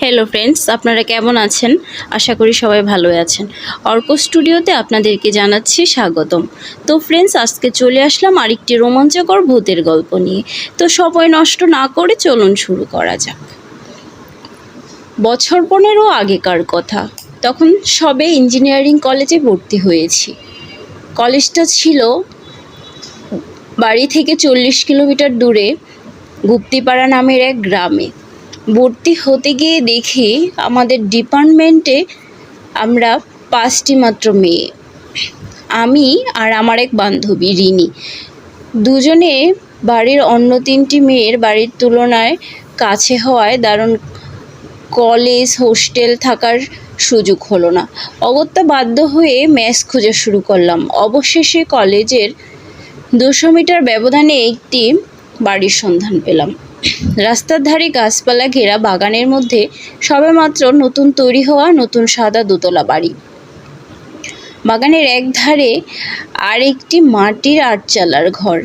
Hello friends আপনারা কেমন আছেন? আশা করি সবাই ভালো আছেন। অর্ক স্টুডিওতে আপনাদেরকে জানাচ্ছি স্বাগতম। তো ফ্রেন্ডস আজকে চলে আসলাম আরেকটি রোমাঞ্চকর ভূতের গল্প নিয়ে। তো সময় নষ্ট না করে চলুন শুরু করা যাক। বছর পনেরো আগেকার কথা। তখন সবে ইঞ্জিনিয়ারিং কলেজে ভর্তি হয়েছি। কলেজটা ছিল বাড়ি থেকে চল্লিশ কিলোমিটার দূরে গুপ্তিপাড়া নামের এক গ্রামে। ভর্তি হতে গিয়ে দেখি আমাদের ডিপার্টমেন্টে আমরা পাঁচটি মাত্র মেয়ে। আমি আর আমার এক বান্ধবী, রিনি। দুজনে বাড়ির অন্য তিনটি মেয়ের বাড়ির তুলনায় কাছে হওয়ায় দারুণ কলেজ, হোস্টেল থাকার সুযোগ হলো না। অগত্যা বাধ্য হয়ে ম্যাচ খোঁজা শুরু করলাম। অবশেষে কলেজের দুশো মিটার ব্যবধানে একটি বাড়ির সন্ধান পেলাম। রাস্তার ধারে গাছপালা ঘেরা বাগানের মধ্যে সবেমাত্র নতুন তৈরি হওয়া নতুন সাদা দোতলা বাড়ি। বাগানের এক ধারে আর একটি মাটির আটচালার ঘর।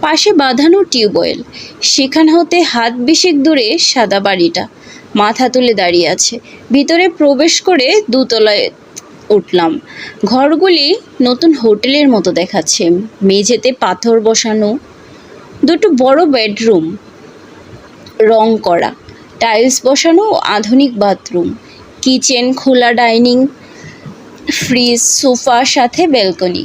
পাশে বাঁধানো টিউবওয়েল সেখান হতে হাত বিশেক দূরে সাদা বাড়িটা। মাথা তুলে দাঁড়িয়ে আছে। ভিতরে প্রবেশ করে দুতলায় উঠলাম। ঘরগুলি নতুন হোটেলের মতো দেখাচ্ছে। মেঝেতে পাথর বসানো। দুটো বড় বেডরুম। রং করা। টাইলস বসানো ও আধুনিক বাথরুম। কিচেন খোলা ডাইনিং, ফ্রিজ, সোফা, সাথে ব্যালকনি।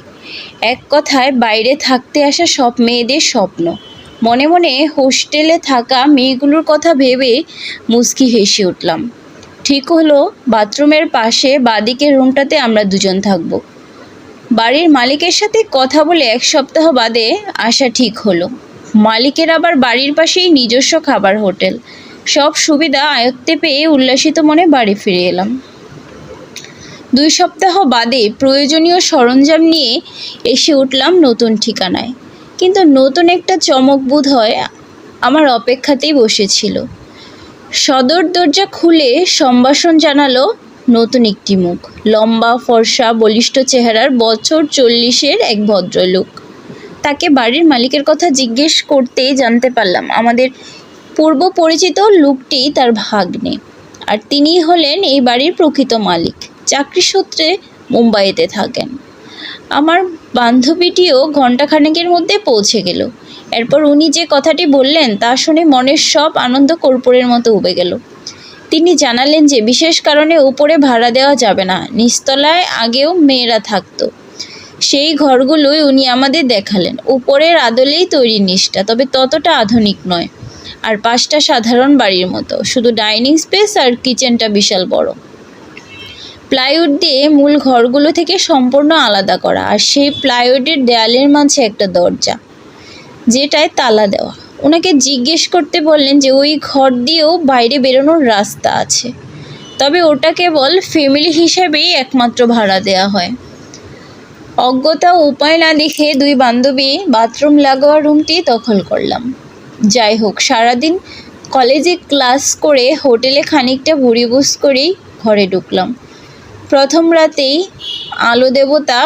এক কথায়, বাইরে থাকতে আসা সব মেয়েদের স্বপ্ন। মনে মনে হোস্টেলে থাকা মেয়েগুলোর কথা ভেবে মুচকি হেসে উঠলাম। ঠিক হলো, বাথরুমের পাশে বাদিকের রুমটাতে আমরা দুজন থাকব। বাড়ির মালিকের সাথে কথা বলে এক সপ্তাহ বাদে আসা ঠিক হলো। মালিকের আবার বাড়ির পাশেই নিজস্ব খাবার হোটেল। সব সুবিধা আয়ত্তে পেয়ে উল্লাসিত মনে বাড়ি ফিরে এলাম। দুই সপ্তাহ বাদে প্রয়োজনীয় সরঞ্জাম নিয়ে এসে উঠলাম নতুন ঠিকানায়। কিন্তু নতুন একটা চমক বোধ হয় আমার অপেক্ষাতেই বসেছিল। সদর দরজা খুলে সম্ভাষণ জানালো নতুন একটি মুখ। লম্বা, ফর্সা, বলিষ্ঠ চেহারার বছর চল্লিশের এক ভদ্রলোক। তাকে বাড়ির মালিকের কথা জিজ্ঞেস করতেই জানতে পারলাম। আমাদের পূর্ব পরিচিত লোকটি তার ভাগ্নে আর তিনিই হলেন এই বাড়ির প্রকৃত মালিক। চাকরি সূত্রে মুম্বাইতে থাকেন। আমার বান্ধবীটিও ঘণ্টাখানেকের মধ্যে পৌঁছে গেল। এরপর উনি যে কথাটি বললেন, তা শুনে মনের সব আনন্দ কর্পূরের মতো উবে গেল। তিনি জানালেন যে, বিশেষ কারণে উপরে ভাড়া দেওয়া যাবে না। নিচতলায় আগেও মেয়েরা থাকতো। সেই ঘরগুলোই উনি আমাদের দেখালেন। উপরের আদলেই তৈরি নিচটা তবে ততটা আধুনিক নয়। আর পাঁচটা সাধারণ বাড়ির মতো, শুধু ডাইনিং স্পেস আর কিচেনটা বিশাল বড়। প্লাইউড দিয়ে মূল ঘরগুলো থেকে সম্পূর্ণ আলাদা করা, আর সেই প্লাইউডের দেয়ালের মাঝে একটা দরজা, যেটায় তালা দেওয়া। ওনাকে জিজ্ঞেস করতে বললেন যে, ওই ঘর দিয়েও বাইরে বেরোনোর রাস্তা আছে। তবে ওটা কেবল ফ্যামিলি হিসেবেই একমাত্র ভাড়া দেওয়া হয়। অজ্ঞতা উপায় না দেখে দুই বান্ধবী বাথরুম লাগোয়া রুমটি দখল করলাম। যাই হোক, সারাদিন কলেজে ক্লাস করে হোটেলে খানিকটা বুড়িবুস করেই ঘরে ঢুকলাম। প্রথম রাতেই আলো দেবতা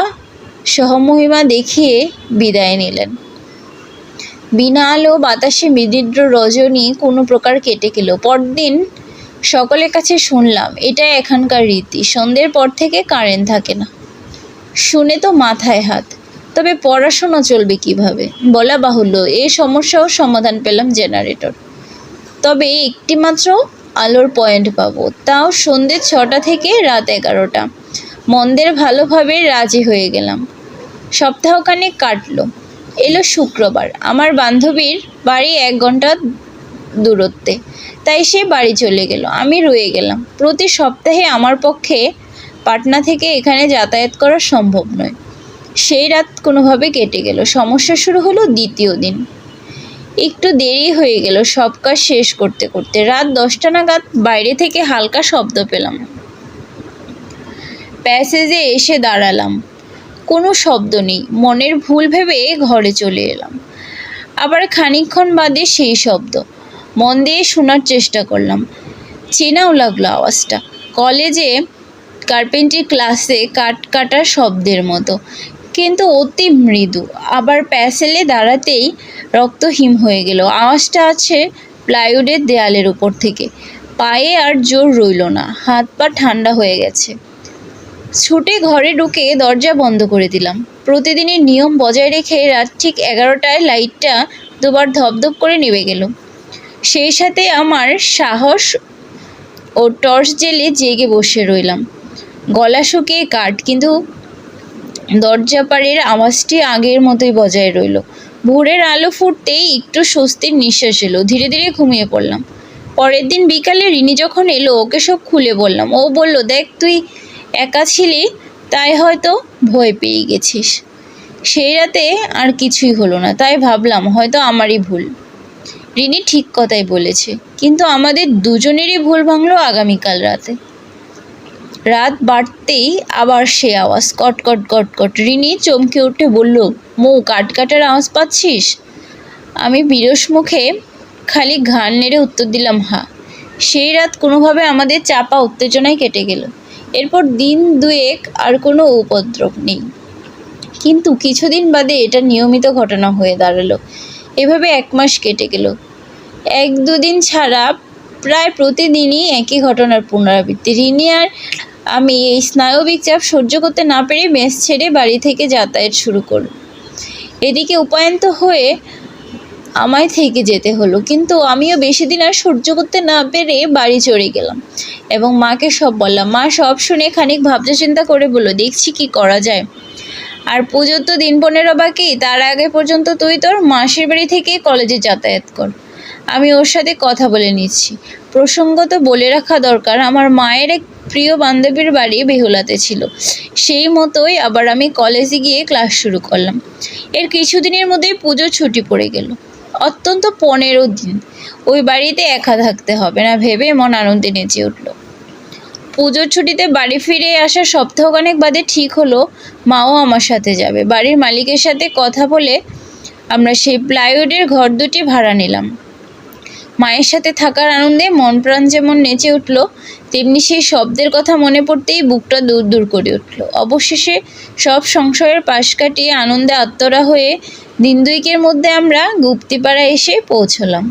সহমহিমা দেখিয়ে বিদায় নিলেন। বিনা আলো বাতাসে মৃদিদ্র রজনী কোনো প্রকার কেটে গেল। পরদিন সকলের কাছে শুনলাম এটা এখানকার রীতি। সন্ধ্যের পর থেকে কারেন্ট থাকে না। শুনে তো মাথায় হাত। তবে পড়াশোনা চলবে কীভাবে? বলা বাহুল্য এই সমস্যাও সমাধান পেলাম জেনারেটর। তবে একটি মাত্র আলোর পয়েন্ট পাবো, তাও সন্ধ্যে ছটা থেকে রাত এগারোটা। মন্দের ভালোভাবে রাজি হয়ে গেলাম। সপ্তাহখানে কাটলো। এলো শুক্রবার। আমার বান্ধবীর বাড়ি এক ঘণ্টা দূরত্বে। তাই সে বাড়ি চলে গেল। আমি রয়ে গেলাম। প্রতি সপ্তাহে আমার পক্ষে পাটনা থেকে এখানে যাতায়াত করা সম্ভব নয়। সেই রাত কোনোভাবে কেটে গেল। সমস্যা শুরু হলো দ্বিতীয় দিন। একটু দেরি হয়ে গেল সব কাজ শেষ করতে করতে। রাত দশটা নাগাদ বাইরে থেকে হালকা শব্দ পেলাম। প্যাসেজে এসে দাঁড়ালাম। কোনো শব্দ নেই। মনের ভুল ভেবে ঘরে চলে এলাম। আবার খানিকক্ষণ বাদে সেই শব্দ। মন দিয়ে শোনার চেষ্টা করলাম। চেনাও লাগল আওয়াজটা। কলেজে কার্পেন্ট্রি ক্লাসে কাট কাটার শব্দের মতো। কিন্তু অতি মৃদু। আবার প্যাসেলে দাঁড়াতেই রক্তহীন হয়ে গেল। আওয়াজটা আছে প্লাইউডের দেয়ালের উপর থেকে। পায়ে আর জোর রইল না। হাত পা ঠান্ডা হয়ে গেছে। ছুটে ঘরে ঢুকে দরজা বন্ধ করে দিলাম। প্রতিদিনের নিয়ম বজায় রেখে রাত ঠিক এগারোটায় লাইটটা দুবার ধপধপ করে নেমে গেল। সেই সাথে আমার সাহস ও টর্চ জেলে জেগে বসে রইলাম। গলা শুকিয়ে কাঠ, কিন্তু দরজাপাড়ের আওয়াজটি আগের মতোই বজায় রইল। ভোরের আলো ফুটতেই একটু স্বস্তির নিঃশ্বাস এলো, ধীরে ধীরে ঘুমিয়ে পড়লাম। পরের দিন বিকালে রিনি যখন এলো, ওকে সব খুলে বললাম। ও বলল, দেখ, তুই একা ছিলি, তাই হয়তো ভয় পেয়ে গেছিস। সেই রাতে আর কিছুই হলো না, তাই ভাবলাম হয়তো আমারই ভুল। রিনি ঠিক কথাই বলেছে, কিন্তু আমাদের দুজনেরই ভুল ভাঙলো আগামীকাল রাতে। রাত বাড়তেই আবার সে আওয়াজ, কট কট কট কট। রিনি চমকে উঠে বলল, মৌ কাট কাটার আওয়াজ পাচ্ছিস? আমি বিরস মুখে খালি ঘাড় নেড়ে উত্তর দিলাম, হা। সেই রাত কোনোভাবে আমাদের চাপা উত্তেজনায় কেটে গেল। এরপর দিন দুয়েক আর কোনো উপদ্রব নেই। কিন্তু কিছুদিন বাদে এটা নিয়মিত ঘটনা হয়ে দাঁড়াল। এভাবে এক মাস কেটে গেল। এক দুদিন ছাড়া প্রায় প্রতিদিনই একই ঘটনার পুনরাবৃত্তি। রিনি আর আমি এই স্নায়বিক চাপ সহ্য করতে না পেরে মেস ছেড়ে বাড়ি থেকে যাতায়াত শুরু করল এদিকে উপায়ন্ত হয়ে আমায় থেকে যেতে হলো, কিন্তু আমিও বেশি দিন আর সহ্য করতে না পেরে বাড়ি চড়ে গেলাম এবং মাকে সব বললাম, মা, সব শুনে খানিক ভাবনা চিন্তা করে বলল দেখছি কি করা যায়। আর পুজোর তো দিন পনেরো বাকি, তার আগে পর্যন্ত তুই তোর মাসির বাড়ি থেকে কলেজে যাতায়াত কর। আমি ওর সাথে কথা বলে নিচ্ছি। প্রসঙ্গত বলে রাখা দরকার, আমার মায়ের এক প্রিয় বান্ধবীর বাড়ি বেহুলাতে ছিল। সেই মতোই আবার আমি কলেজে গিয়ে ক্লাস শুরু করলাম। এর কিছুদিনের মধ্যেই পুজো ছুটি পড়ে গেল। অত্যন্ত পনেরো দিন। ওই বাড়িতে একা থাকতে হবে না ভেবে মন আনন্দে নেচে উঠল। পুজোর ছুটিতে বাড়ি ফিরে আসার সপ্তাহখানেক বাদে ঠিক হলো, মাও আমার সাথে যাবে। বাড়ির মালিকের সাথে কথা বলে আমরা সেই প্লাইউডের ঘর দুটি ভাড়া নিলাম। মায়ের সাথে থাকার আনন্দে মন প্রাণ যেমন নেচে উঠল, তেমনি সেই শব্দের কথা মনে পড়তেই বুকটা দূর দূর করে উঠল। অবশেষে সব সংশয়ের পাশ কাটিয়ে আনন্দে আত্মরা হয়ে দিন দুইকের মধ্যে আমরা গুপ্তিপাড়া এসে পৌঁছলাম।